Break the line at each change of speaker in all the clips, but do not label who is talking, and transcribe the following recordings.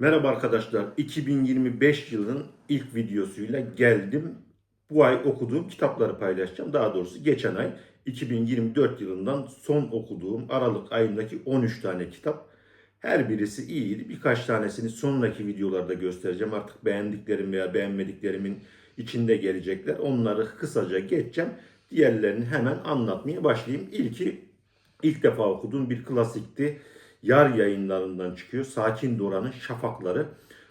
Merhaba arkadaşlar. 2025 yılının ilk videosuyla geldim. Bu ay okuduğum kitapları paylaşacağım. Daha doğrusu geçen ay 2024 yılından son okuduğum Aralık ayındaki 13 tane kitap. Her birisi iyiydi. Birkaç tanesini sonraki videolarda göstereceğim. Artık beğendiklerim veya beğenmediklerimin içinde gelecekler. Onları kısaca geçeceğim. Diğerlerini hemen anlatmaya başlayayım. İlki ilk defa okuduğum bir klasikti. Yar yayınlarından çıkıyor. Sakin Dora'nın Şafakları.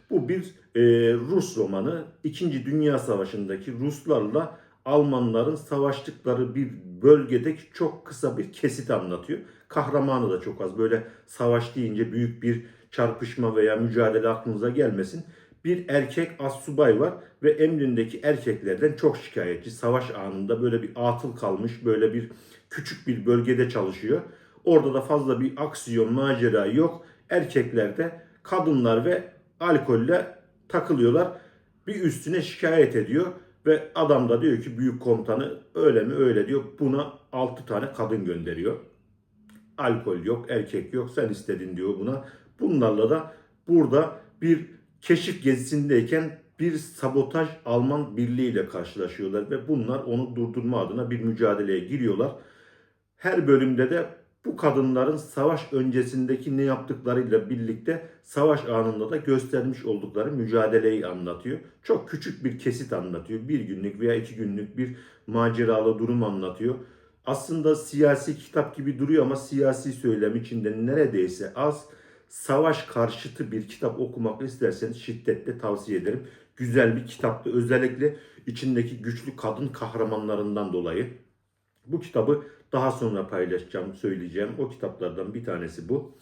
Bu bir e, Rus romanı. İkinci Dünya Savaşı'ndaki Ruslarla Almanların savaştıkları bir bölgedeki çok kısa bir kesit anlatıyor. Kahramanı da çok az. Böyle savaş deyince büyük bir çarpışma veya mücadele aklınıza gelmesin. Bir erkek assubay var ve emrindeki erkeklerden çok şikayetçi. Savaş anında böyle bir atıl kalmış, böyle bir küçük bir bölgede çalışıyor. Orada da fazla bir aksiyon, macera yok. Erkekler de kadınlar ve alkolle takılıyorlar. Bir üstüne şikayet ediyor ve adam da diyor ki büyük komutanı öyle mi öyle diyor. Buna 6 tane kadın gönderiyor. Alkol yok, erkek yok. Sen istedin diyor buna. Bunlarla da burada bir keşif gezisindeyken bir sabotaj Alman birliğiyle karşılaşıyorlar ve bunlar onu durdurma adına bir mücadeleye giriyorlar. Her bölümde de bu kadınların savaş öncesindeki ne yaptıklarıyla birlikte savaş anında da göstermiş oldukları mücadeleyi anlatıyor. Çok küçük bir kesit anlatıyor. Bir günlük veya iki günlük bir maceralı durum anlatıyor. Aslında siyasi kitap gibi duruyor ama siyasi söylem içinde neredeyse az. Savaş karşıtı bir kitap okumak isterseniz şiddetle tavsiye ederim. Güzel bir kitaptı. Özellikle içindeki güçlü kadın kahramanlarından dolayı. Bu kitabı daha sonra paylaşacağım, söyleyeceğim. O kitaplardan bir tanesi bu.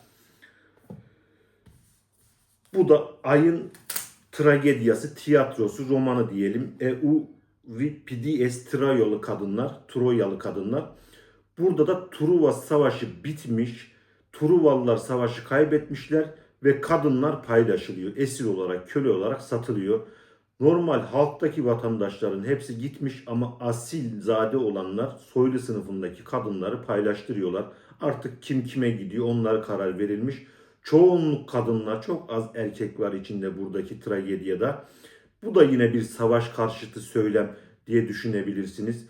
Bu da ayın tragedyası, tiyatrosu, romanı diyelim. Euripides Troyalı kadınlar, Troyalı kadınlar. Burada da Truva Savaşı bitmiş. Truvalılar savaşı kaybetmişler ve kadınlar paylaşılıyor. Esir olarak, köle olarak satılıyor. Normal halktaki vatandaşların hepsi gitmiş ama asil zade olanlar soylu sınıfındaki kadınları paylaştırıyorlar. Artık kim kime gidiyor onlara karar verilmiş. Çoğunluk kadınlar çok az erkek var içinde buradaki tragediyada. Bu da yine bir savaş karşıtı söylem diye düşünebilirsiniz.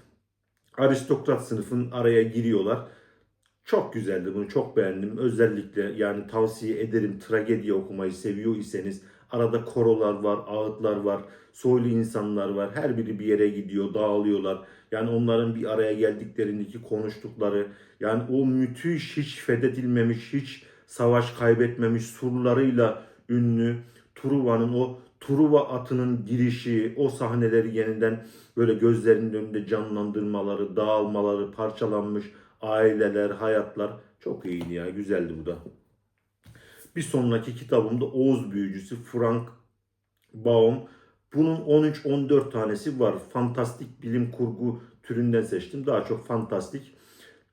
Aristokrat sınıfın araya giriyorlar. Çok güzeldi bunu çok beğendim. Özellikle yani tavsiye ederim tragedi okumayı seviyor iseniz Arada korolar var, ağıtlar var, soylu insanlar var. Her biri bir yere gidiyor, dağılıyorlar. Yani onların bir araya geldiklerindeki konuştukları, yani o müthiş, hiç fethedilmemiş, hiç savaş kaybetmemiş surlarıyla ünlü Truva'nın o Truva atının girişi, o sahneleri yeniden böyle gözlerinin önünde canlandırmaları, dağılmaları, parçalanmış aileler, hayatlar çok iyiydi ya. Güzeldi bu da. Bir sonraki kitabımda Oğuz Büyücüsü Frank Baum. Bunun 13-14 tanesi var. Fantastik bilim kurgu türünden seçtim. Daha çok fantastik.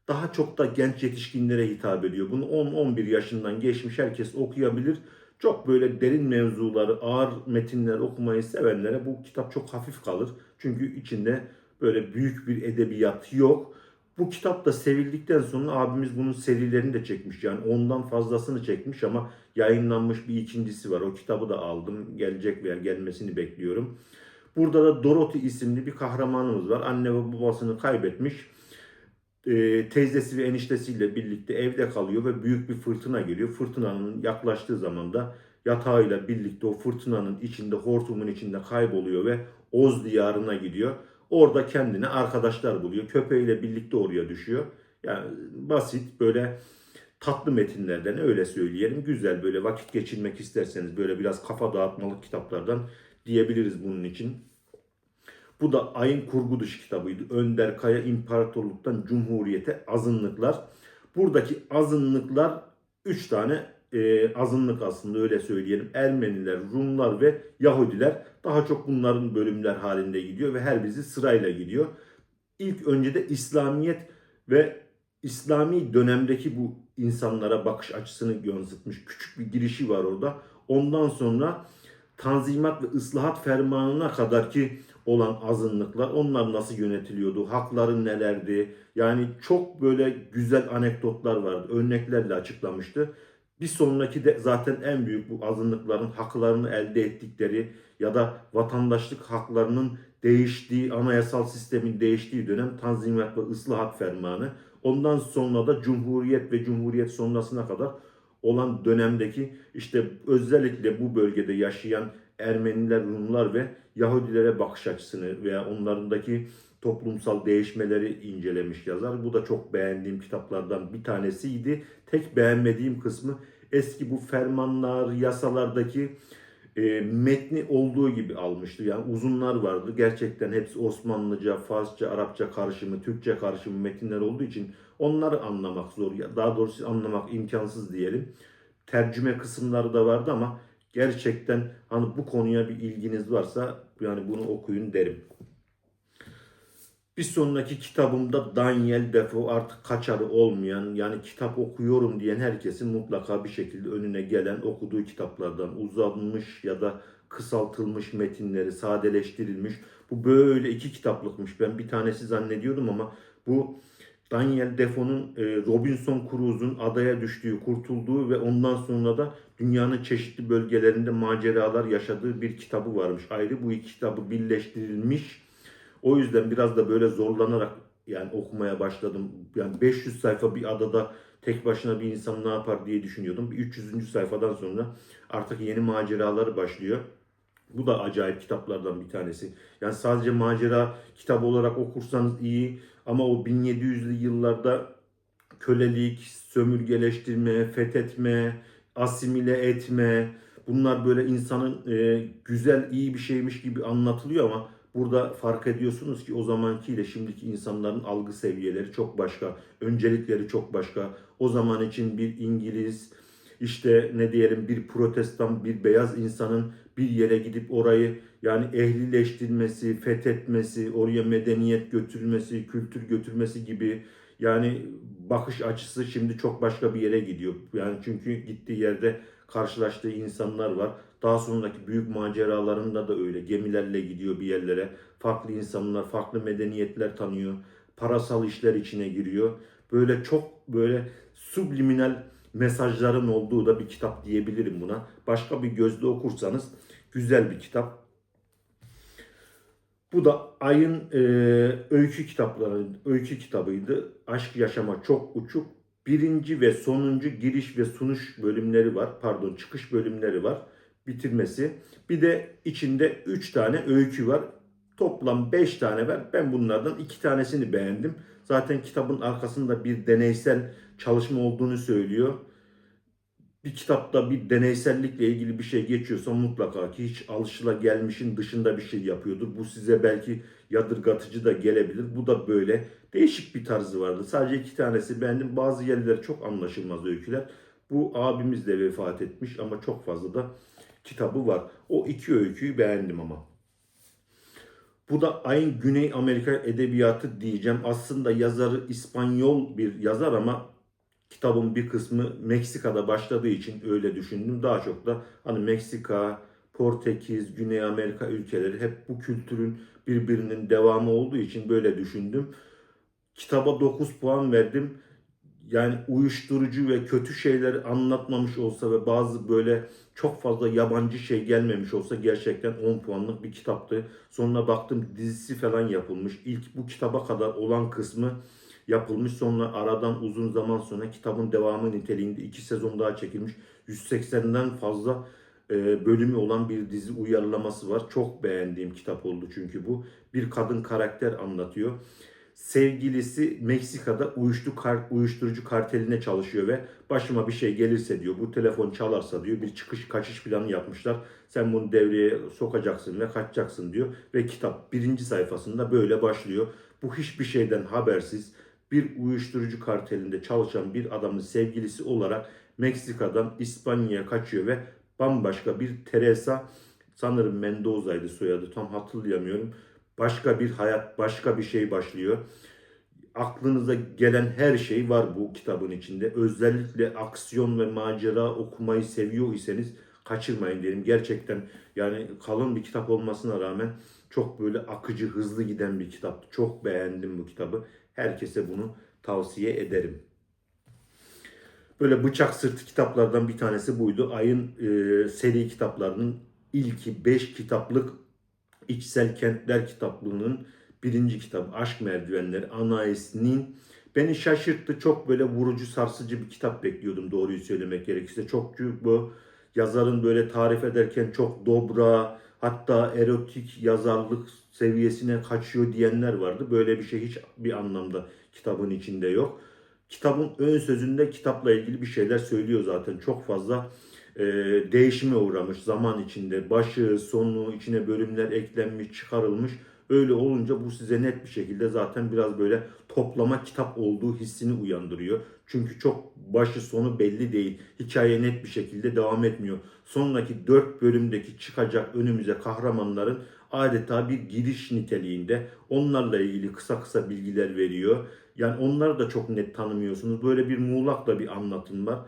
Daha çok da genç yetişkinlere hitap ediyor. Bunu 10-11 yaşından geçmiş herkes okuyabilir. Çok böyle derin mevzuları, ağır metinler okumayı sevenlere bu kitap çok hafif kalır. Çünkü içinde böyle büyük bir edebiyat yok. Bu kitap da sevildikten sonra abimiz bunun serilerini de çekmiş. Yani ondan fazlasını çekmiş ama yayınlanmış bir ikincisi var. O kitabı da aldım. Gelecek veya gelmesini bekliyorum. Burada da Dorothy isimli bir kahramanımız var. Anne ve babasını kaybetmiş. Ee, teyzesi ve eniştesiyle birlikte evde kalıyor ve büyük bir fırtına geliyor. Fırtınanın yaklaştığı zaman da yatağıyla birlikte o fırtınanın içinde, hortumun içinde kayboluyor ve Oz diyarına gidiyor. Orada kendine arkadaşlar buluyor. Köpeğiyle birlikte oraya düşüyor. Yani basit böyle tatlı metinlerden öyle söyleyelim. Güzel böyle vakit geçirmek isterseniz böyle biraz kafa dağıtmalık kitaplardan diyebiliriz bunun için. Bu da Ayın Kurgu Dışı kitabıydı. Önder Kaya İmparatorluktan Cumhuriyete Azınlıklar. Buradaki azınlıklar 3 tane e, azınlık aslında öyle söyleyelim. Ermeniler, Rumlar ve Yahudiler daha çok bunların bölümler halinde gidiyor ve her birisi sırayla gidiyor. İlk önce de İslamiyet ve İslami dönemdeki bu insanlara bakış açısını yansıtmış küçük bir girişi var orada. Ondan sonra Tanzimat ve ıslahat fermanına kadar ki olan azınlıklar onlar nasıl yönetiliyordu, hakları nelerdi? Yani çok böyle güzel anekdotlar vardı, örneklerle açıklamıştı. Bir sonraki de zaten en büyük bu azınlıkların haklarını elde ettikleri ya da vatandaşlık haklarının değiştiği, anayasal sistemin değiştiği dönem Tanzimat ve Islahat Fermanı. Ondan sonra da Cumhuriyet ve Cumhuriyet sonrasına kadar olan dönemdeki işte özellikle bu bölgede yaşayan Ermeniler, Rumlar ve Yahudilere bakış açısını veya onlarındaki toplumsal değişmeleri incelemiş yazar. Bu da çok beğendiğim kitaplardan bir tanesiydi. Tek beğenmediğim kısmı eski bu fermanlar, yasalardaki e, metni olduğu gibi almıştı. Yani uzunlar vardı. Gerçekten hepsi Osmanlıca, Farsça, Arapça karışımı, Türkçe karışımı metinler olduğu için onları anlamak zor. Daha doğrusu anlamak imkansız diyelim. Tercüme kısımları da vardı ama gerçekten hani bu konuya bir ilginiz varsa yani bunu okuyun derim. Bir sonraki kitabımda Daniel Defoe artık kaçarı olmayan yani kitap okuyorum diyen herkesin mutlaka bir şekilde önüne gelen okuduğu kitaplardan uzanmış ya da kısaltılmış metinleri sadeleştirilmiş. Bu böyle iki kitaplıkmış. Ben bir tanesi zannediyordum ama bu Daniel Defoe'nun e, Robinson Crusoe'un adaya düştüğü, kurtulduğu ve ondan sonra da dünyanın çeşitli bölgelerinde maceralar yaşadığı bir kitabı varmış. Ayrı bu iki kitabı birleştirilmiş. O yüzden biraz da böyle zorlanarak yani okumaya başladım. Yani 500 sayfa bir adada tek başına bir insan ne yapar diye düşünüyordum. Bir 300. sayfadan sonra artık yeni maceraları başlıyor. Bu da acayip kitaplardan bir tanesi. Yani sadece macera kitabı olarak okursanız iyi ama o 1700'lü yıllarda kölelik, sömürgeleştirme, fethetme, asimile etme bunlar böyle insanın e, güzel, iyi bir şeymiş gibi anlatılıyor ama burada fark ediyorsunuz ki o zamankiyle şimdiki insanların algı seviyeleri çok başka, öncelikleri çok başka. O zaman için bir İngiliz, işte ne diyelim bir protestan, bir beyaz insanın bir yere gidip orayı yani ehlileştirmesi, fethetmesi, oraya medeniyet götürmesi, kültür götürmesi gibi yani bakış açısı şimdi çok başka bir yere gidiyor. Yani çünkü gittiği yerde karşılaştığı insanlar var. Daha sonraki büyük maceralarında da öyle. Gemilerle gidiyor bir yerlere. Farklı insanlar, farklı medeniyetler tanıyor. Parasal işler içine giriyor. Böyle çok böyle subliminal mesajların olduğu da bir kitap diyebilirim buna. Başka bir gözle okursanız güzel bir kitap. Bu da ayın e, öykü kitapları, öykü kitabıydı. Aşk yaşama çok uçuk. Birinci ve sonuncu giriş ve sunuş bölümleri var. Pardon çıkış bölümleri var. Bitirmesi. Bir de içinde 3 tane öykü var. Toplam 5 tane var. Ben bunlardan 2 tanesini beğendim. Zaten kitabın arkasında bir deneysel çalışma olduğunu söylüyor bir kitapta bir deneysellikle ilgili bir şey geçiyorsa mutlaka ki hiç alışıla gelmişin dışında bir şey yapıyordur. Bu size belki yadırgatıcı da gelebilir. Bu da böyle değişik bir tarzı vardı. Sadece iki tanesi beğendim. Bazı yerler çok anlaşılmaz öyküler. Bu abimiz de vefat etmiş ama çok fazla da kitabı var. O iki öyküyü beğendim ama. Bu da Ayın Güney Amerika Edebiyatı diyeceğim. Aslında yazarı İspanyol bir yazar ama kitabın bir kısmı Meksika'da başladığı için öyle düşündüm. Daha çok da hani Meksika, Portekiz, Güney Amerika ülkeleri hep bu kültürün birbirinin devamı olduğu için böyle düşündüm. Kitaba 9 puan verdim. Yani uyuşturucu ve kötü şeyleri anlatmamış olsa ve bazı böyle çok fazla yabancı şey gelmemiş olsa gerçekten 10 puanlık bir kitaptı. Sonra baktım dizisi falan yapılmış. İlk bu kitaba kadar olan kısmı yapılmış. Sonra aradan uzun zaman sonra kitabın devamı niteliğinde iki sezon daha çekilmiş. 180'den fazla e, bölümü olan bir dizi uyarlaması var. Çok beğendiğim kitap oldu çünkü bu. Bir kadın karakter anlatıyor. Sevgilisi Meksika'da uyuştu kar, uyuşturucu karteline çalışıyor ve başıma bir şey gelirse diyor bu telefon çalarsa diyor bir çıkış kaçış planı yapmışlar. Sen bunu devreye sokacaksın ve kaçacaksın diyor ve kitap birinci sayfasında böyle başlıyor. Bu hiçbir şeyden habersiz bir uyuşturucu kartelinde çalışan bir adamın sevgilisi olarak Meksika'dan İspanya'ya kaçıyor ve bambaşka bir Teresa sanırım Mendoza'ydı soyadı tam hatırlayamıyorum. Başka bir hayat, başka bir şey başlıyor. Aklınıza gelen her şey var bu kitabın içinde. Özellikle aksiyon ve macera okumayı seviyor iseniz kaçırmayın derim. Gerçekten yani kalın bir kitap olmasına rağmen çok böyle akıcı, hızlı giden bir kitaptı. Çok beğendim bu kitabı. Herkese bunu tavsiye ederim. Böyle bıçak sırtı kitaplardan bir tanesi buydu. Ay'ın e, seri kitaplarının ilki 5 kitaplık İçsel Kentler kitaplığının birinci kitabı Aşk Merdivenleri Anais'nin beni şaşırttı. Çok böyle vurucu, sarsıcı bir kitap bekliyordum doğruyu söylemek gerekirse. Çok bu yazarın böyle tarif ederken çok dobra, hatta erotik yazarlık seviyesine kaçıyor diyenler vardı. Böyle bir şey hiç bir anlamda kitabın içinde yok. Kitabın ön sözünde kitapla ilgili bir şeyler söylüyor zaten. Çok fazla e, değişime uğramış zaman içinde. Başı, sonu, içine bölümler eklenmiş, çıkarılmış. Öyle olunca bu size net bir şekilde zaten biraz böyle toplama kitap olduğu hissini uyandırıyor. Çünkü çok başı sonu belli değil. Hikaye net bir şekilde devam etmiyor. Sonraki dört bölümdeki çıkacak önümüze kahramanların adeta bir giriş niteliğinde onlarla ilgili kısa kısa bilgiler veriyor. Yani onları da çok net tanımıyorsunuz. Böyle bir muğlakla bir anlatım var.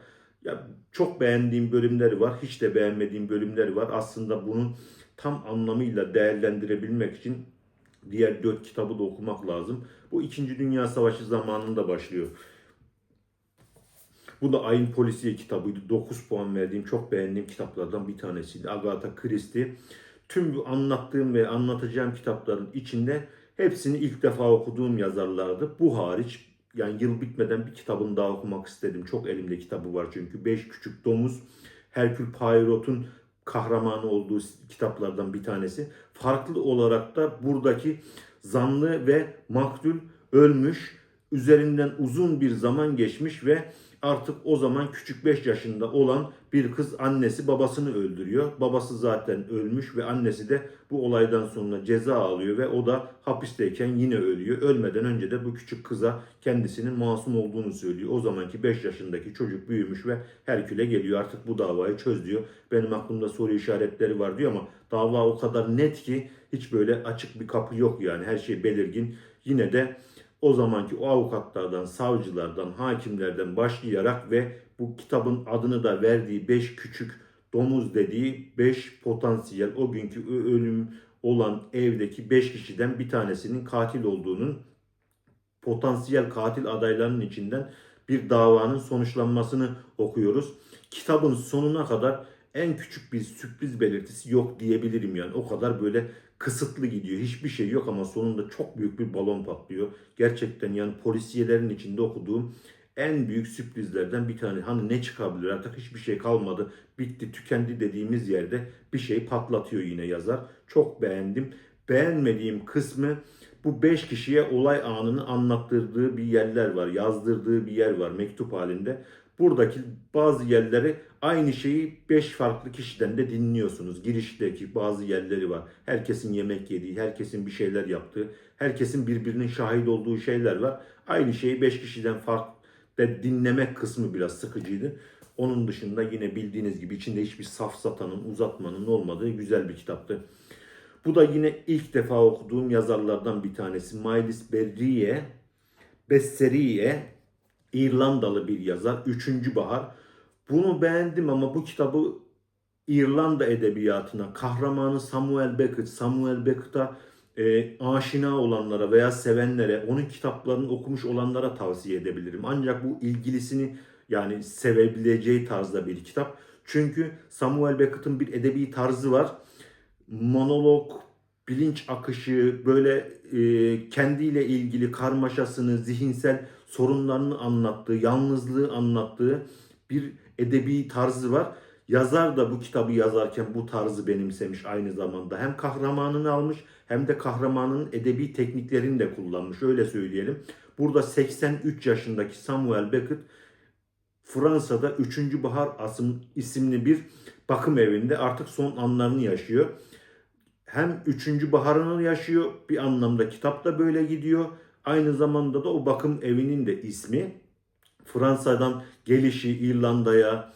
Ya çok beğendiğim bölümleri var, hiç de beğenmediğim bölümleri var. Aslında bunun tam anlamıyla değerlendirebilmek için diğer dört kitabı da okumak lazım. Bu 2. Dünya Savaşı zamanında başlıyor. Bu da Ayın Polisiye kitabıydı. 9 puan verdiğim, çok beğendiğim kitaplardan bir tanesiydi. Agatha Christie. Tüm bu anlattığım ve anlatacağım kitapların içinde hepsini ilk defa okuduğum yazarlardı. Bu hariç yani yıl bitmeden bir kitabını daha okumak istedim. Çok elimde kitabı var çünkü. Beş Küçük Domuz, Herkül Poirot'un kahramanı olduğu kitaplardan bir tanesi. Farklı olarak da buradaki zanlı ve maktul ölmüş. Üzerinden uzun bir zaman geçmiş ve artık o zaman küçük 5 yaşında olan bir kız annesi babasını öldürüyor. Babası zaten ölmüş ve annesi de bu olaydan sonra ceza alıyor ve o da hapisteyken yine ölüyor. Ölmeden önce de bu küçük kıza kendisinin masum olduğunu söylüyor. O zamanki 5 yaşındaki çocuk büyümüş ve Herkül'e geliyor artık bu davayı çöz diyor. Benim aklımda soru işaretleri var diyor ama dava o kadar net ki hiç böyle açık bir kapı yok yani her şey belirgin. Yine de o zamanki o avukatlardan, savcılardan, hakimlerden başlayarak ve bu kitabın adını da verdiği 5 küçük domuz dediği 5 potansiyel o günkü ölüm olan evdeki 5 kişiden bir tanesinin katil olduğunun potansiyel katil adaylarının içinden bir davanın sonuçlanmasını okuyoruz. Kitabın sonuna kadar en küçük bir sürpriz belirtisi yok diyebilirim yani. O kadar böyle kısıtlı gidiyor. Hiçbir şey yok ama sonunda çok büyük bir balon patlıyor. Gerçekten yani polisiyelerin içinde okuduğum en büyük sürprizlerden bir tane. Hani ne çıkabilir artık hiçbir şey kalmadı. Bitti tükendi dediğimiz yerde bir şey patlatıyor yine yazar. Çok beğendim. Beğenmediğim kısmı bu 5 kişiye olay anını anlattırdığı bir yerler var. Yazdırdığı bir yer var mektup halinde. Buradaki bazı yerleri aynı şeyi 5 farklı kişiden de dinliyorsunuz. Girişteki bazı yerleri var. Herkesin yemek yediği, herkesin bir şeyler yaptığı, herkesin birbirinin şahit olduğu şeyler var. Aynı şeyi 5 kişiden farklı de dinlemek kısmı biraz sıkıcıydı. Onun dışında yine bildiğiniz gibi içinde hiçbir safsatanın, uzatmanın olmadığı güzel bir kitaptı. Bu da yine ilk defa okuduğum yazarlardan bir tanesi. Miles Berriye, Besseriye, İrlandalı bir yazar. Üçüncü Bahar. Bunu beğendim ama bu kitabı İrlanda edebiyatına, kahramanı Samuel Beckett, Samuel Beckett'a e, aşina olanlara veya sevenlere, onun kitaplarını okumuş olanlara tavsiye edebilirim. Ancak bu ilgilisini yani sevebileceği tarzda bir kitap. Çünkü Samuel Beckett'ın bir edebi tarzı var. Monolog, bilinç akışı, böyle e, kendiyle ilgili karmaşasını, zihinsel sorunlarını anlattığı, yalnızlığı anlattığı bir edebi tarzı var. Yazar da bu kitabı yazarken bu tarzı benimsemiş aynı zamanda. Hem kahramanını almış hem de kahramanın edebi tekniklerini de kullanmış. Öyle söyleyelim. Burada 83 yaşındaki Samuel Beckett Fransa'da 3. Bahar Asım isimli bir bakım evinde artık son anlarını yaşıyor. Hem 3. baharını yaşıyor bir anlamda kitap da böyle gidiyor. Aynı zamanda da o bakım evinin de ismi Fransa'dan gelişi İrlanda'ya,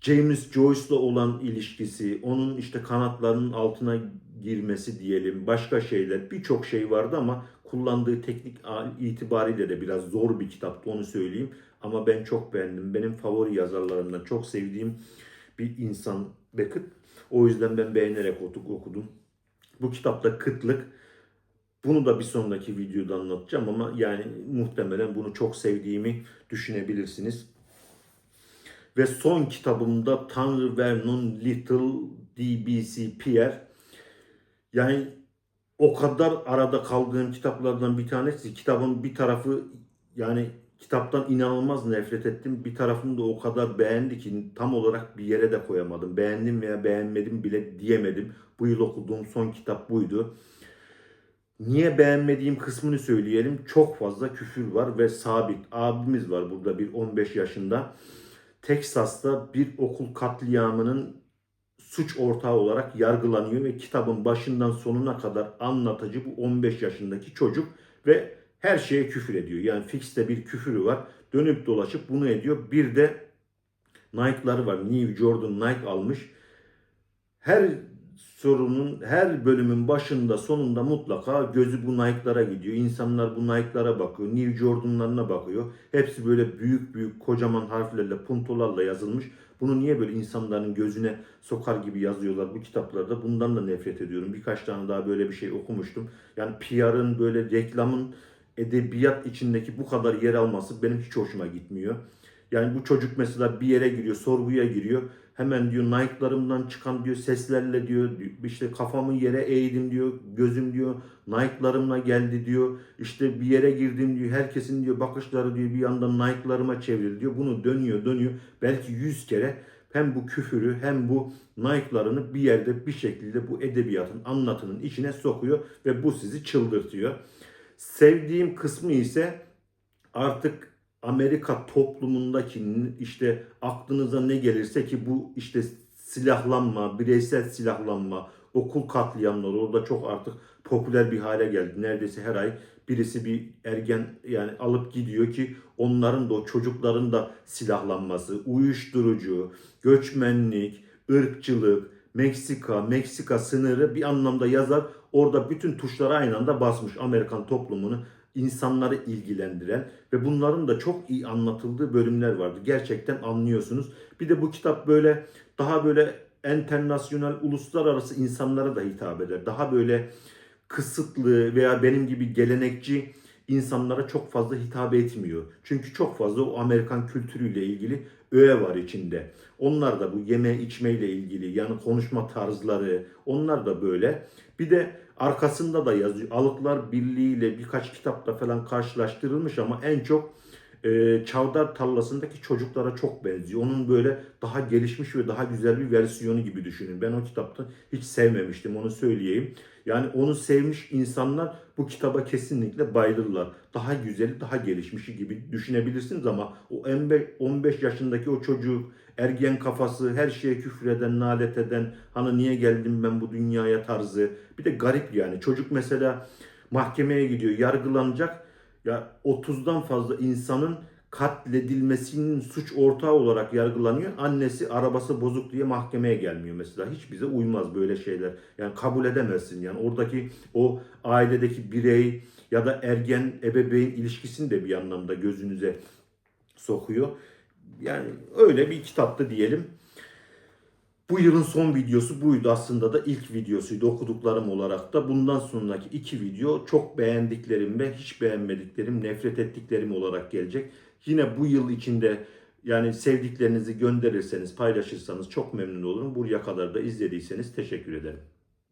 James Joyce'la olan ilişkisi, onun işte kanatlarının altına girmesi diyelim, başka şeyler, birçok şey vardı ama kullandığı teknik itibariyle de biraz zor bir kitaptı onu söyleyeyim. Ama ben çok beğendim. Benim favori yazarlarımdan çok sevdiğim bir insan Beckett. O yüzden ben beğenerek okudum. Bu kitapta kıtlık. Bunu da bir sonraki videoda anlatacağım ama yani muhtemelen bunu çok sevdiğimi düşünebilirsiniz. Ve son kitabımda Tanrı Vernon Little DBC Pierre. Yani o kadar arada kaldığım kitaplardan bir tanesi. Kitabın bir tarafı yani kitaptan inanılmaz nefret ettim. Bir tarafını da o kadar beğendi ki tam olarak bir yere de koyamadım. Beğendim veya beğenmedim bile diyemedim. Bu yıl okuduğum son kitap buydu. Niye beğenmediğim kısmını söyleyelim. Çok fazla küfür var ve sabit. Abimiz var burada bir 15 yaşında. Texas'ta bir okul katliamının suç ortağı olarak yargılanıyor ve kitabın başından sonuna kadar anlatıcı bu 15 yaşındaki çocuk ve her şeye küfür ediyor. Yani fixte bir küfürü var. Dönüp dolaşıp bunu ediyor. Bir de Nike'ları var. New Jordan Nike almış. Her sorunun, her bölümün başında sonunda mutlaka gözü bu Nike'lara gidiyor. İnsanlar bu Nike'lara bakıyor. New Jordan'larına bakıyor. Hepsi böyle büyük büyük kocaman harflerle, puntolarla yazılmış. Bunu niye böyle insanların gözüne sokar gibi yazıyorlar bu kitaplarda? Bundan da nefret ediyorum. Birkaç tane daha böyle bir şey okumuştum. Yani PR'ın böyle reklamın edebiyat içindeki bu kadar yer alması benim hiç hoşuma gitmiyor. Yani bu çocuk mesela bir yere giriyor, sorguya giriyor. Hemen diyor Nike'larımdan çıkan diyor seslerle diyor işte kafamı yere eğdim diyor. Gözüm diyor Nike'larımla geldi diyor. İşte bir yere girdim diyor. Herkesin diyor bakışları diyor bir yandan Nike'larıma çevrildi diyor. Bunu dönüyor dönüyor. Belki yüz kere hem bu küfürü hem bu Nike'larını bir yerde bir şekilde bu edebiyatın anlatının içine sokuyor ve bu sizi çıldırtıyor. Sevdiğim kısmı ise artık Amerika toplumundaki işte aklınıza ne gelirse ki bu işte silahlanma, bireysel silahlanma, okul katliamları orada çok artık popüler bir hale geldi. Neredeyse her ay birisi bir ergen yani alıp gidiyor ki onların da o çocukların da silahlanması, uyuşturucu, göçmenlik, ırkçılık, Meksika, Meksika sınırı bir anlamda yazar. Orada bütün tuşları aynı anda basmış Amerikan toplumunu insanları ilgilendiren ve bunların da çok iyi anlatıldığı bölümler vardı. Gerçekten anlıyorsunuz. Bir de bu kitap böyle daha böyle internasyonel, uluslararası insanlara da hitap eder. Daha böyle kısıtlı veya benim gibi gelenekçi insanlara çok fazla hitap etmiyor. Çünkü çok fazla o Amerikan kültürüyle ilgili öğe var içinde. Onlar da bu yeme içmeyle ilgili yani konuşma tarzları onlar da böyle. Bir de arkasında da yazıyor. Alıklar Birliği ile birkaç kitapta falan karşılaştırılmış ama en çok e, Çavdar tarlasındaki çocuklara çok benziyor. Onun böyle daha gelişmiş ve daha güzel bir versiyonu gibi düşünün. Ben o kitapta hiç sevmemiştim onu söyleyeyim. Yani onu sevmiş insanlar bu kitaba kesinlikle bayılırlar. Daha güzeli, daha gelişmişi gibi düşünebilirsiniz ama o 15 yaşındaki o çocuk, ergen kafası, her şeye küfreden, nalet eden, hani niye geldim ben bu dünyaya tarzı. Bir de garip yani. Çocuk mesela mahkemeye gidiyor, yargılanacak. Ya 30'dan fazla insanın katledilmesinin suç ortağı olarak yargılanıyor. Annesi arabası bozuk diye mahkemeye gelmiyor mesela. Hiç bize uymaz böyle şeyler. Yani kabul edemezsin. Yani oradaki o ailedeki birey ya da ergen ebeveyn ilişkisini de bir anlamda gözünüze sokuyor. Yani öyle bir kitaptı diyelim. Bu yılın son videosu buydu aslında da ilk videosuydu okuduklarım olarak da. Bundan sonraki iki video çok beğendiklerim ve hiç beğenmediklerim, nefret ettiklerim olarak gelecek. Yine bu yıl içinde yani sevdiklerinizi gönderirseniz, paylaşırsanız çok memnun olurum. Buraya kadar da izlediyseniz teşekkür ederim.